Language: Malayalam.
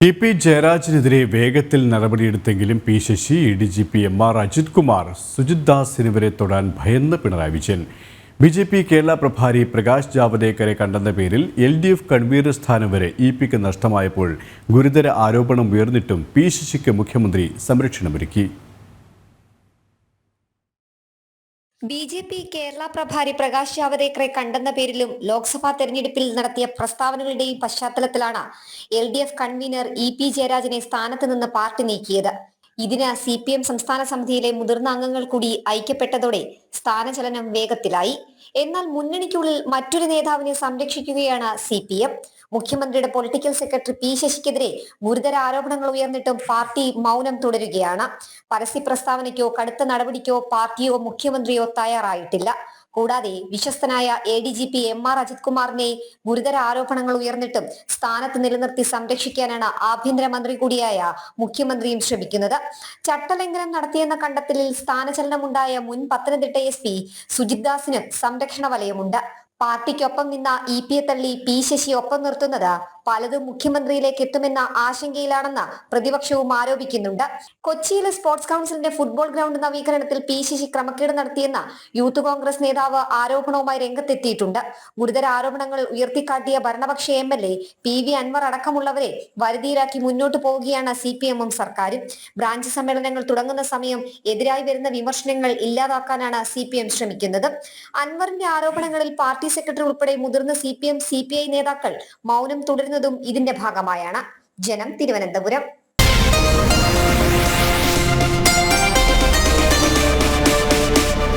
ടി പി ജയരാജനെതിരെ വേഗത്തിൽ നടപടിയെടുത്തെങ്കിലും P Sasi E D G P M R Ajith Kumar Sujith Das എന്നിവരെ തൊടാൻ ഭയന്ന് Pinarayi Vijayan. B J P Kerala പ്രഭാരി Prakash ജാവദേക്കറെ കണ്ടെന്ന പേരിൽ എൽ ഡി എഫ് കൺവീനർ സ്ഥാനം വരെ ഇ പിക്ക് നഷ്ടമായപ്പോൾ ഗുരുതര ആരോപണം ഉയർന്നിട്ടും പി ശശിക്ക് മുഖ്യമന്ത്രി സംരക്ഷണമൊരുക്കി. ബി ജെ പി കേരള പ്രഭാരി പ്രകാശ് ജാവദേക്കറെ കണ്ടെന്ന പേരിലും ലോക്സഭാ തെരഞ്ഞെടുപ്പിൽ നടത്തിയ പ്രസ്താവനകളുടെയും പശ്ചാത്തലത്തിലാണ് L D F convener E P ജയരാജനെ സ്ഥാനത്ത് നിന്ന് പാർട്ടി നീക്കിയത്. ഇതിന് സി പി എം സംസ്ഥാന സമിതിയിലെ മുതിർന്ന അംഗങ്ങൾ കൂടി ഐക്യപ്പെട്ടതോടെ സ്ഥാനചലനം വേഗത്തിലായി. എന്നാൽ മുന്നണിക്കുള്ളിൽ മറ്റൊരു നേതാവിനെ സംരക്ഷിക്കുകയാണ് സി പി എം. മുഖ്യമന്ത്രിയുടെ പൊളിറ്റിക്കൽ സെക്രട്ടറി പി ശശിക്കെതിരെ ഗുരുതര ആരോപണങ്ങൾ ഉയർന്നിട്ടും പാർട്ടി മൗനം തുടരുകയാണ്. പരസ്യ പ്രസ്താവനയ്ക്കോ കടുത്ത നടപടിക്കോ പാർട്ടിയോ മുഖ്യമന്ത്രിയോ തയ്യാറായിട്ടില്ല. കൂടാതെ വിശ്വസ്തനായ A D G P M R Ajith കുമാറിനെ ഗുരുതര ആരോപണങ്ങൾ ഉയർന്നിട്ടും സ്ഥാനത്ത് നിലനിർത്തി സംരക്ഷിക്കാനാണ് ആഭ്യന്തരമന്ത്രി കൂടിയായ മുഖ്യമന്ത്രിയും ശ്രമിക്കുന്നത്. ചട്ടലംഘനം നടത്തിയെന്ന കണ്ടെത്തലിൽ സ്ഥാനചലനമുണ്ടായ മുൻ പത്തനംതിട്ട എസ് പി സുജിത് ദാസിനും സംരക്ഷണ വലയമുണ്ട്. പാർട്ടിക്കൊപ്പം നിന്ന ഇ പിയെ തള്ളി പി ശശി ഒപ്പം നിർത്തുന്നത് പലതും മുഖ്യമന്ത്രിയിലേക്ക് എത്തുമെന്ന ആശങ്കയിലാണെന്ന് പ്രതിപക്ഷവും ആരോപിക്കുന്നുണ്ട്. കൊച്ചിയിലെ സ്പോർട്സ് കൗൺസിലിന്റെ ഫുട്ബോൾ ഗ്രൗണ്ട് നവീകരണത്തിൽ പി ശശി ക്രമക്കേട് നടത്തിയെന്ന യൂത്ത് കോൺഗ്രസ് നേതാവ് ആരോപണവുമായി രംഗത്തെത്തിയിട്ടുണ്ട്. ഗുരുതര ആരോപണങ്ങൾ ഉയർത്തിക്കാട്ടിയ ഭരണപക്ഷ M L A P V Anvar അടക്കമുള്ളവരെ വരുതിയിലാക്കി മുന്നോട്ട് പോവുകയാണ് സി പി എമ്മും സർക്കാരും. ബ്രാഞ്ച് സമ്മേളനങ്ങൾ തുടങ്ങുന്ന സമയം എതിരായി വരുന്ന വിമർശനങ്ങൾ ഇല്ലാതാക്കാനാണ് സി പി എം ശ്രമിക്കുന്നത്. അൻവറിന്റെ ആരോപണങ്ങളിൽ പാർട്ടി സെക്രട്ടറി ഉൾപ്പെടെ മുതിർന്ന C P M C P I നേതാക്കൾ മൗനം തുടരുന്നതും ഒരുക്കുന്നതും ഇതിന്റെ ഭാഗമായാണ്. ജനം തിരുവനന്തപുരം.